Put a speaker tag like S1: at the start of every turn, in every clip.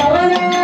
S1: Thank you.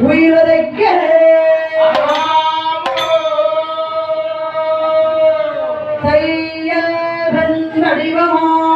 S1: உயிரை தையகன் வடிவமாகி தாரணிலே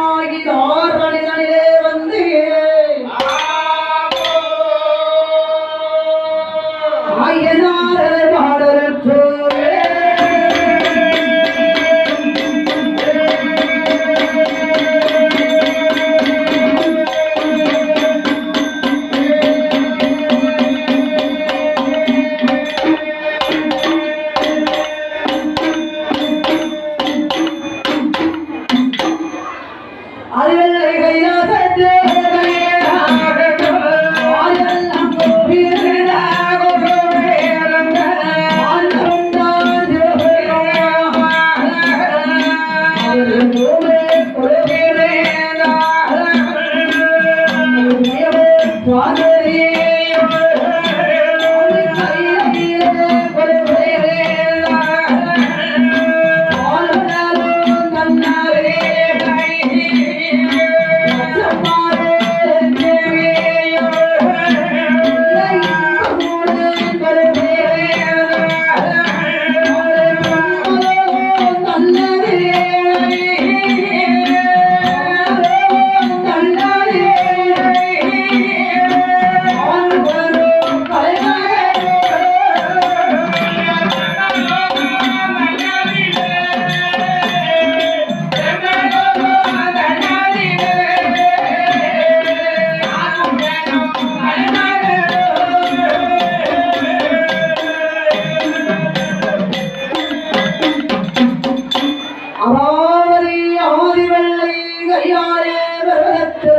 S1: கையாலே வருவதற்கு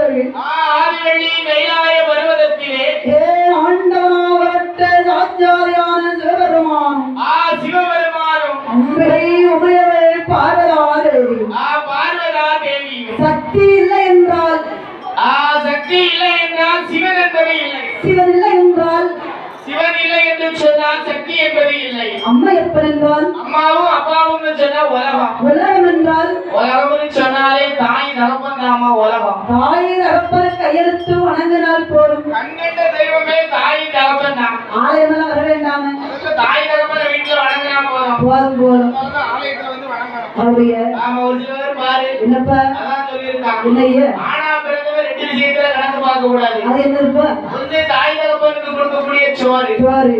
S2: ஆதிவள்ளி கைலாய பர்வதத்திலே.
S1: ஏ ஆண்டவனாவட்ட சாத்தியாரியான சிவபெருமான்
S2: ஆ சிவபெருமானும்.
S1: அம்பிகை உமையவள் பார்வதாதேவி
S2: ஆ பார்வதா தேவி
S1: சக்தி இல்லை என்றால்
S2: ஆ சக்தி இல்லை என்றால் சிவன் என்பது இல்லை.
S1: சிவன் இல்லை என்றால்
S2: சிவன் இல்லை என்று சொன்னால் சக்தி என்பது இல்லை.
S1: அம்மா எப்பன் என்றால்
S2: அம்மாவும் அப்பாவும் சொன்னா உலகம்.
S1: உலகம் என்றால்?
S2: உலகம்னு சொன்னாலே தாய் தகப்பன் தாமா உலகம்.
S1: தாய் தகப்பன கையெழுத்து வணங்கினால் போதும்.
S2: கண்கண்ட தெய்வமே தாய் தகப்பன் தான்
S1: ஆலயமெல்லாம் வர வேண்டாம.
S2: தாய் தகப்பனை வீட்டுல வணங்கினா போதும்.
S1: போதும் போதும்.
S2: ஆலயத்துல வந்து வணங்கணும். ஆமா ஒரு சில பேர்.
S1: என்னப்பா?
S2: அதான் சொல்லியிருக்காங்க.
S1: என்னைய?
S2: ஆனா பிறந்தவர் ரெண்டு விஷயத்துல கணக்கு பார்க்க கூடாது
S1: அது
S2: தகப்பனுக்கு கொடுக்கக்கூடிய சோறு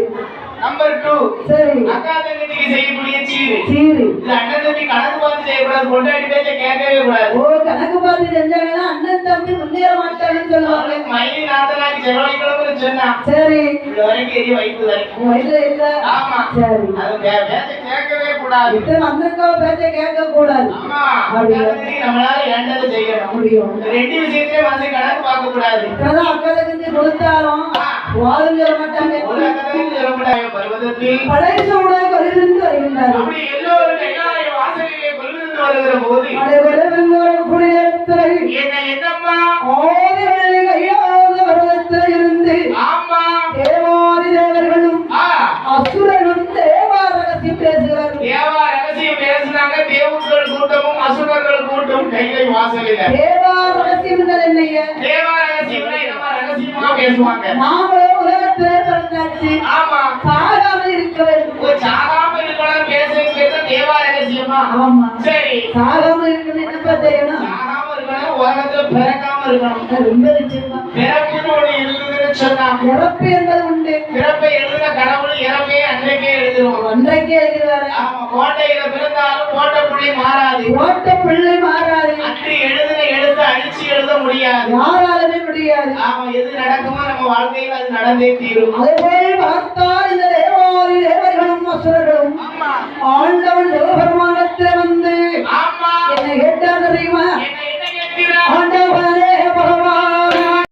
S2: நம்பர் டூ
S1: சரி.
S2: அக்கா தங்கச்சிக்கு செய்யக்கூடிய சீரு.
S1: சீரு.
S2: இது அண்ணன் தம்பி கணக்கு பார்த்து செய்யக்கூடாது கொண்டாடி பேச்ச கேட்கவே கூடாது.
S1: ஓ கணக்கு பார்த்து செஞ்சாங்கன்னா அண்ணன் தம்பி முன்னேற மாட்டாங்கன்னு சொல்லுவாங்க.
S2: மயிலி நாத்தனாக்கு செலவழிக்கணும்னு சொன்னா
S1: சரி.
S2: இது வரைக்கும் எரி வயிற்று வரைக்கும்
S1: வயசுல இல்ல.
S2: ஆமா.
S1: சரி.
S2: அது பே- பேச்ச கேட்கவே கூடாது.
S1: இத்தனை அண்ணனுக்காக பேச்ச கேட்க கூடாது
S2: ஆமா நம்மளால ஏண்டதை செய்யணும்.
S1: முடியும்.
S2: ரெண்டு விஷயத்தையும் வந்து கணக்கு பார்க்க கூடாது
S1: அக்கா தங்கச்சி கொடுத்தாலும் வாதம் சொல்ல மாட்டாங்க.
S2: பருவதத்தில்
S1: படைசோட கொலிருந்து வருகின்றார்கள்
S2: வருகிற போது என்ன என்னம்மா?
S1: தேவா ரகசியம் பேசுகிறார்கள்.
S2: தேவா ரகசியம் பேசுனாங்க தேவர்கள் கூட்டமும் அசுரர்கள் கூட்டம் கைலை வாசலில.
S1: தேவா ரகசியம் என்னைய?
S2: தேவா ரகசியம்னா என்னமா ரகசியமா பேசுவாங்க?
S1: நாமளே உலகத்திலே பிறந்தாச்சு.
S2: ஆமா.
S1: சாகாமல் இருக்க வேண்டும்.
S2: சாகாம இருக்கலாம் பேசுறது தேவா ரகசியமா
S1: ஆமா.
S2: சரி.
S1: சாகாமல் இருக்கணும் என்னப்பா செய்யணும்?
S2: சாகாம இருக்கணும் உலகத்துல பிறக்காம இருக்கணும்.
S1: அது ரொம்ப நிச்சயமா.
S2: பிறப்புன்னு ஒண்ணு இருக்குதுன்னு சொன்னா
S1: இறப்பு என்பது உண்டு.
S2: பிறப்பை எழுதின கடவுள் இறப்பை அன்றைக்கே எழுதுவோம்
S1: அன்றைக்கே எழுதுவாரு
S2: ஆமா கோட்டையில பிறந்தாலும் கோட்டை புள்ளி மாறாது.
S1: பிள்ளை மாறாது.
S2: அன்று எழுதின எழுத்து அடிச்சு எழுத முடியாது.
S1: யாராலுமே முடியாது.
S2: ஆமா எது நடக்குமோ நம்ம வாழ்க்கையில் அது நடந்தே தீரும்.
S1: அதேபோல் பார்த்தால் இந்த தேவாதி தேவர்களும் அசுரர்களும்
S2: ஆமா.
S1: ஆண்டவன் சிவபெருமானத்தில் வந்து என்னை கேட்டா தெரியுமா?